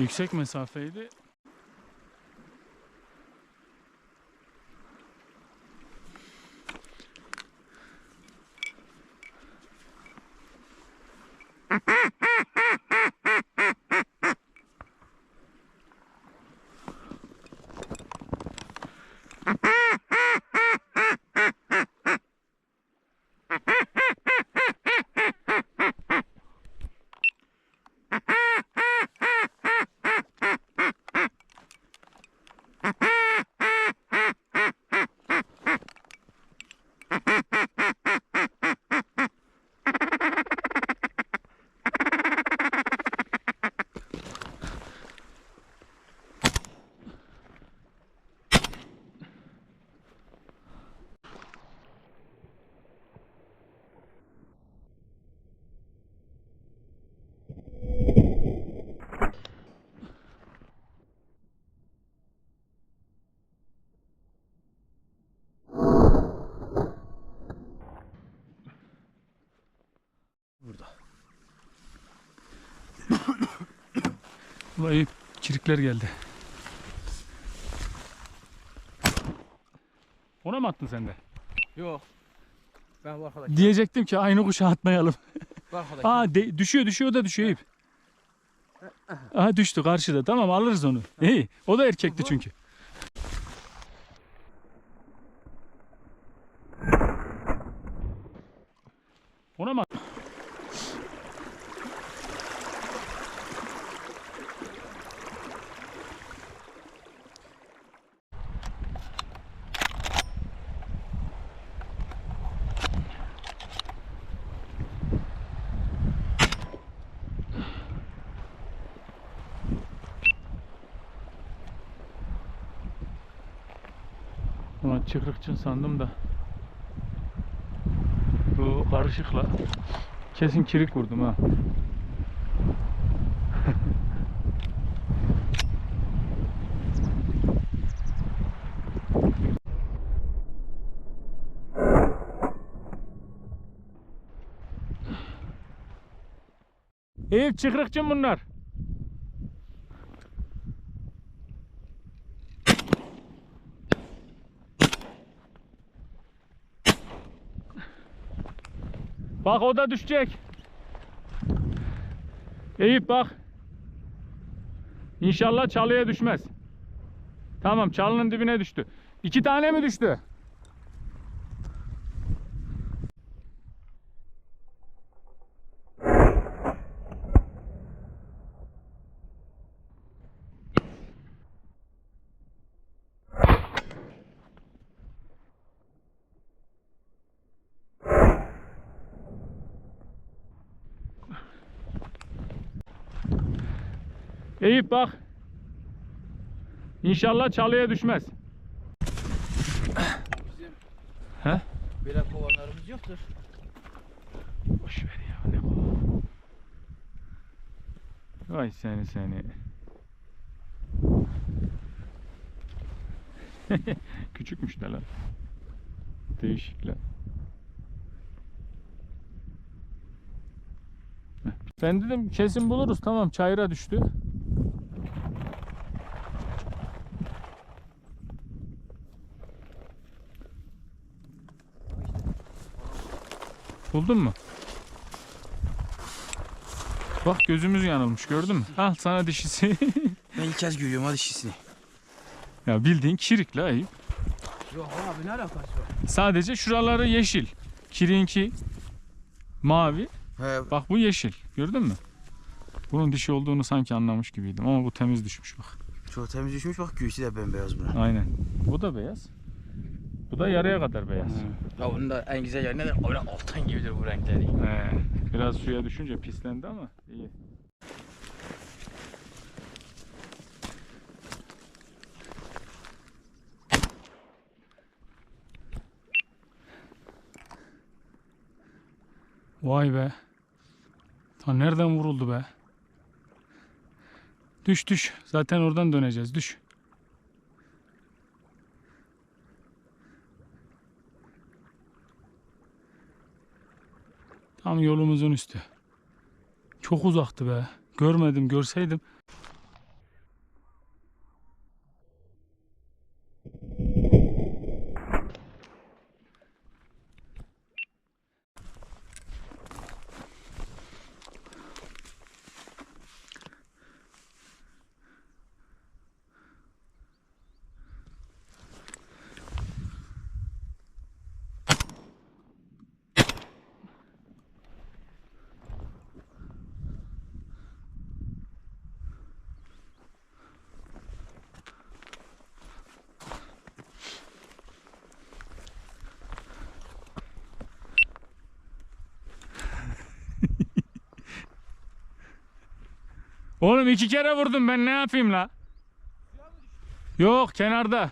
Yüksek mesafeydi. İyi çirikler geldi. Ona mı attın sen de? Yok. Ben bu arkadaş. Diyecektim ki aynı kuşa atmayalım. Bu arkadaş. Aa de- düşüyor düşüyor o da düşüyor Eyüp. Aha düştü karşıda. Tamam alırız onu. İyi. O da erkekti çünkü. Ona mı? at- Ulan çıkrıkçın sandım da. Bu karışıkla. Kesin kirik vurdum ha. Eyüp çıkrıkçın bunlar. Bak o da düşecek. Eyüp bak. İnşallah çalıya düşmez. Tamam çalının dibine düştü. İki tane mi düştü? Eyüp bak. İnşallah çalıya düşmez. Bizim He? böyle kovanlarımız yoktur. Boş ver ya ne kolay. Vay seni seni. Küçükmüş de lan. Değişikler. Heh. Ben dedim kesin buluruz tamam çayıra düştü. Buldun mu? Bak gözümüz yanılmış gördün mü? Al sana dişisi. ben ilk kez görüyorum hadi şişini. ya bildiğin kirik la Eyüp. Yok abi ne alakası var? Sadece şuraları yeşil. Kirinki mavi. He, Bak bu yeşil. Gördün mü? Bunun dişi olduğunu sanki anlamış gibiydim ama bu temiz düşmüş bak. çok temiz düşmüş bak göğsü de bembeyaz buna. Aynen. Bu da beyaz. Bu da yarıya kadar beyaz. Ya bunun da en güzel yerine de öyle altın gibidir bu renkleri. He. Biraz suya düşünce pislendi ama iyi. Vay be. Ta nereden vuruldu be? Düş düş. Zaten oradan döneceğiz. Düş. Tam yolumuzun üstü. Çok uzaktı be. Görmedim, görseydim. Oğlum iki kere vurdum ben ne yapayım la? Yok kenarda.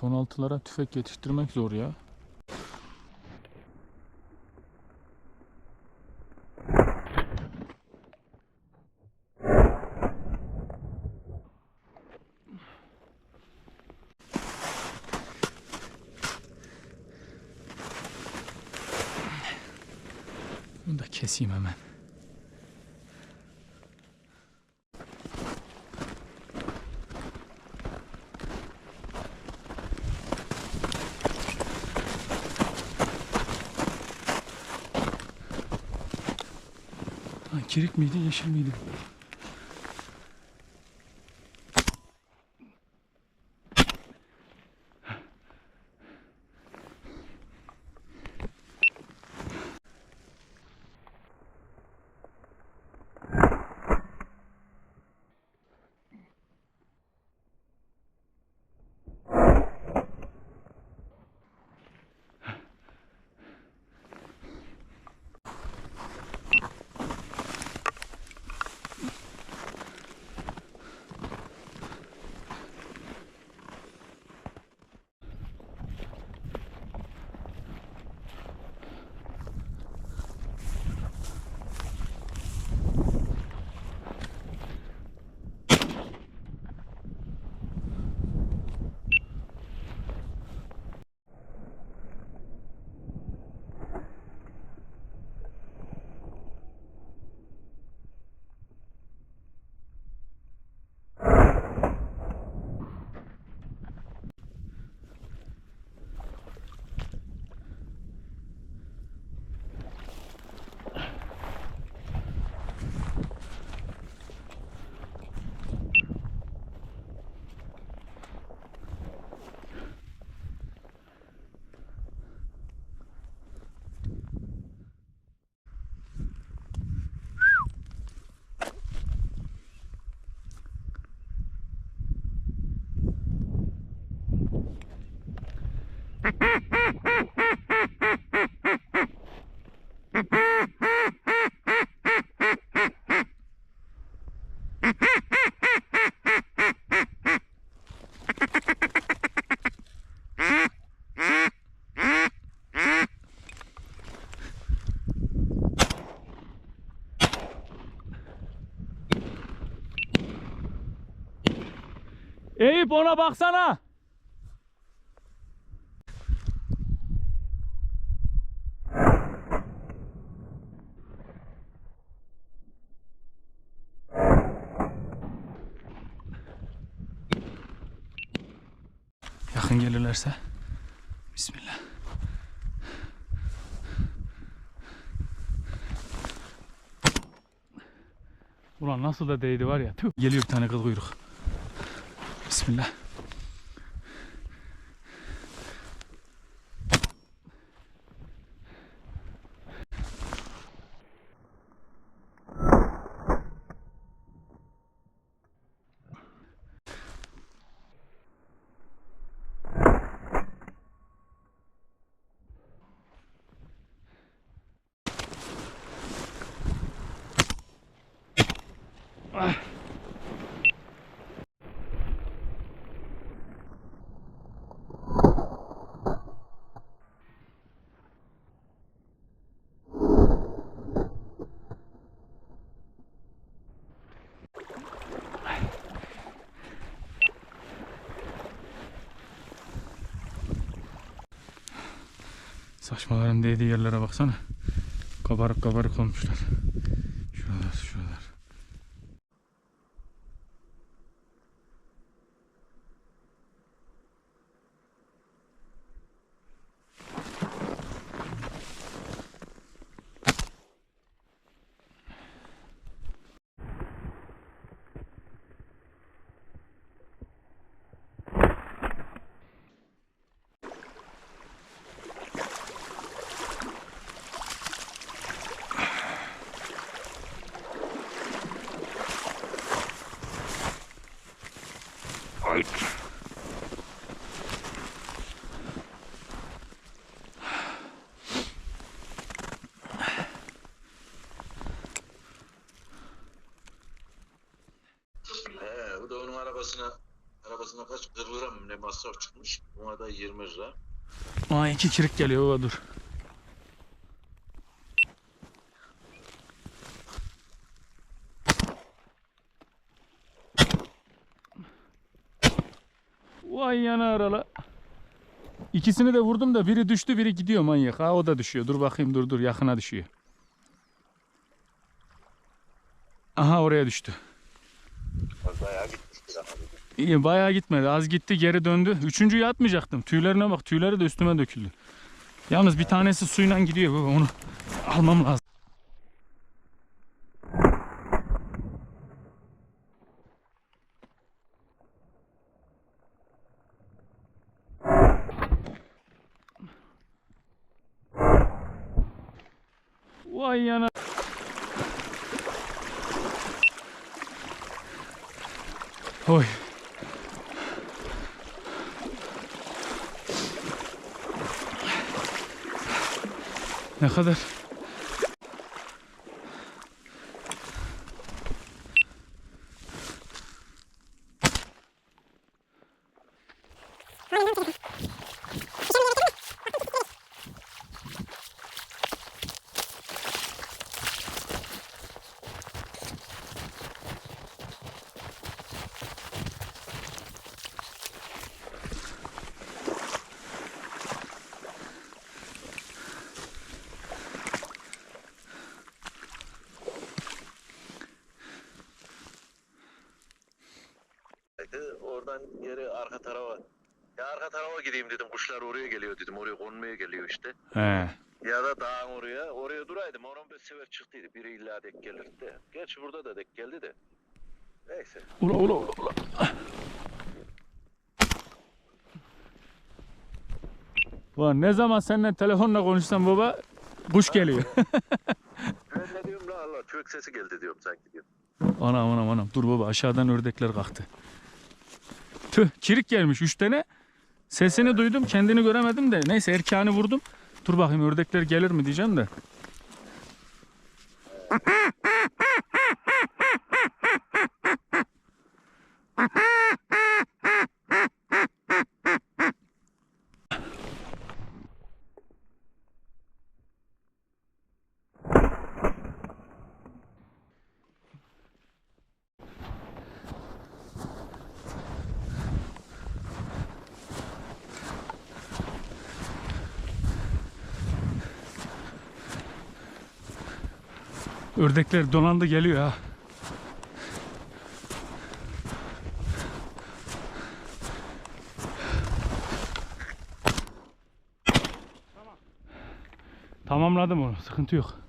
F-16'lara tüfek yetiştirmek zor ya. Bunu da keseyim hemen. Ha, kirik miydi, yeşil miydi? Eyüp ona baksana. Yakın gelirlerse. Bismillah. Ulan nasıl da değdi var ya. Tüh. Geliyor bir tane kıl kuyruk. Bismillah. Saçmaların değdiği yerlere baksana. Kabarık kabarık olmuşlar. He, bu da onun arabasına arabasına kaç 40 lira mı ne masraf çıkmış. Buna da 20 lira. Aa iki kirik geliyor baba dur. Vay yana arala. İkisini de vurdum da biri düştü biri gidiyor manyak. Ha o da düşüyor. Dur bakayım dur dur yakına düşüyor. Aha oraya düştü. Bayağı gitmiştir ama. İyi bayağı gitmedi. Az gitti geri döndü. Üçüncüyü atmayacaktım. Tüylerine bak. Tüyleri de üstüme döküldü. Yalnız bir tanesi suyla gidiyor baba. Onu almam lazım. Vay yana. Oy. Ne kadar? Oradan geri arka tarafa ya arka tarafa gideyim dedim. Kuşlar oraya geliyor dedim. Oraya konmaya geliyor işte. He. Ya da dağın oraya. Oraya duraydım. 10-15 sefer çıktıydı. Biri illa denk gelirdi de. Gerçi burada da denk geldi de. Neyse. Ula ula ula ula. Ulan ne zaman seninle telefonla konuşsam baba kuş geliyor. Ben ne diyorum la Allah çök sesi geldi diyorum sanki diyorum. anam anam anam dur baba aşağıdan ördekler kalktı. Tüh kirik gelmiş üç tane. Sesini duydum kendini göremedim de neyse erkanı vurdum. Dur bakayım ördekler gelir mi diyeceğim de. Ördekler donandı geliyor ha. Tamamladım onu. Sıkıntı yok.